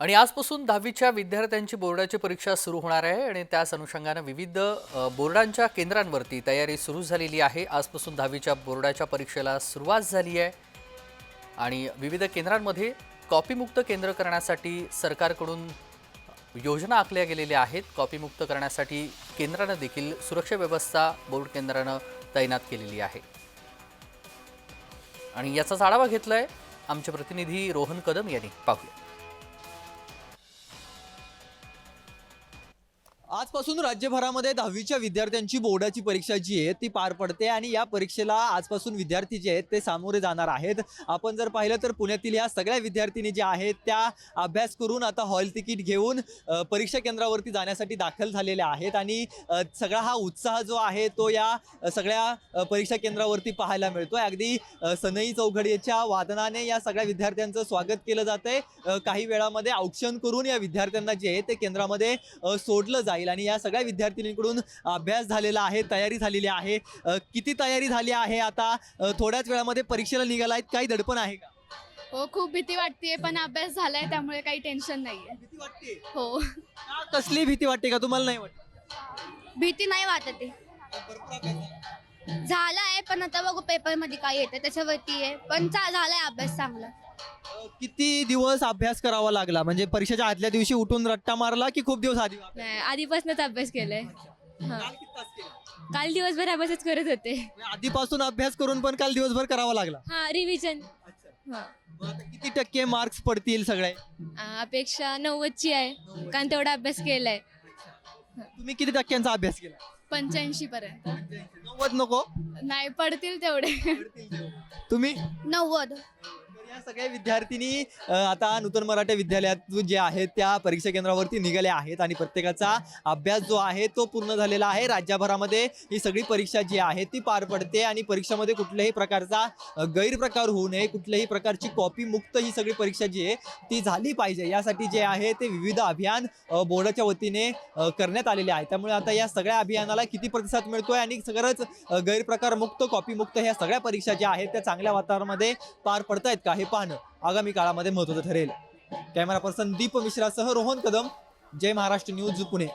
आणि आजपासून दहावीच्या विद्यार्थ्यांची बोर्डाची परीक्षा सुरू होणार आहे आणि त्याच अनुषंगानं विविध बोर्डांच्या केंद्रांवरती तयारी सुरू झालेली आहे. आजपासून दहावीच्या बोर्डाच्या परीक्षेला सुरुवात झाली आहे. आणि विविध केंद्रांमध्ये कॉपीमुक्त केंद्र करण्यासाठी सरकारकडून योजना आखल्या गेलेल्या आहेत. कॉपीमुक्त करण्यासाठी केंद्रानं देखील सुरक्षा व्यवस्था बोर्ड केंद्रानं तैनात केलेली आहे. आणि याचाच आढावा घेतलाय आमचे प्रतिनिधी रोहन कदम यांनी. पाहूया. आजपासून राज्यभरामध्ये दहावीच्या विद्यार्थ्यांची बोर्डाची परीक्षा जी आहे ती पार पडते आणि या परीक्षेला आजपासून विद्यार्थी जे आहेत ते सामोरे जाणार आहेत. आपण जर पाहिलं तर पुण्यातील या सगळ्या विद्यार्थिनी ज्या आहेत त्या अभ्यास करून आता हॉल तिकीट घेऊन परीक्षा केंद्रावरती जाण्यासाठी दाखल झालेल्या आहेत आणि सगळा हा उत्साह जो आहे तो या सगळ्या परीक्षा केंद्रावरती पाहायला मिळतो. अगदी सनई चौघडीच्या वादनाने या सगळ्या विद्यार्थ्यांचं स्वागत केलं जातंय. काही वेळामध्ये औक्षण करून या विद्यार्थ्यांना जे आहे ते केंद्रामध्ये सोडलं जाईल. आणि या सगळ्या विद्यार्थिनींकडून अभ्यास झालेला आहे तयारी झालेली आहे. किती तयारी झाली आहे आता? थोड्याच वेळामध्ये परीक्षेला निघाला आहेत काही दडपण आहे का? हो खूप भीती वाटतेय पण अभ्यास झालाय त्यामुळे काही टेन्शन नाहीये. भीती वाटते हो. कसली भीती वाटते का? तुम्हाला नाही वाटत? भीती नाही वाटत झालाय पण आता बघू पेपरमध्ये काय येतं त्याच्यावरती आहे. पण झालाय अभ्यास चांगला. किती दिवस अभ्यास करावा लागला? म्हणजे परीक्षेच्या आदल्या दिवशी उठून रट्टा मारला की खूप दिवस आधी नाही आधीपासूनच अभ्यास केलाय. हा. काल किती तास केला? काल दिवसभर अभ्यासच करत होते. म्हणजे आधीपासून अभ्यास करून पण काल दिवसभर करावा लागला? हा रिव्हिजन हा. मग आता किती टक्के मार्क्स पडतील सगळे? आ, अपेक्षा नव्वदची आहे कारण तेवढा अभ्यास केलाय. तुम्ही किती टक्क्यांचा अभ्यास केला? पंच्याऐंशी पर्यंत. नव्वद नको? नाही पडतील तेवढे. तुम्ही? नव्वद. या सगळ्या विद्यार्थिनी आता नूतन मराठा विद्यालयात जे आहेत त्या परीक्षा केंद्रावरती निघाल्या आहेत आणि प्रत्येकाचा अभ्यास जो आहे तो पूर्ण झालेला आहे. राज्यभरामध्ये ही सगळी परीक्षा जी आहे ती पार पडते आणि परीक्षामध्ये कुठल्याही प्रकारचा गैरप्रकार होऊ नये. कुठल्याही प्रकारची कॉपी मुक्त ही सगळी परीक्षा जी आहे ती झाली पाहिजे. यासाठी जे आहे ते विविध अभियान बोर्डाच्या वतीने करण्यात आलेले आहे. त्यामुळे आता या सगळ्या अभियानाला किती प्रतिसाद मिळतोय आणि सगळंच गैरप्रकार मुक्त कॉपी मुक्त ह्या सगळ्या परीक्षा ज्या आहेत त्या चांगल्या वातावरणामध्ये पार पडतायत का? हे पाहणं आगामी काळामध्ये महत्त्वाचं ठरेल. कॅमेरा पर्सन दीप मिश्रासह रोहन कदम जय महाराष्ट्र न्यूज पुणे.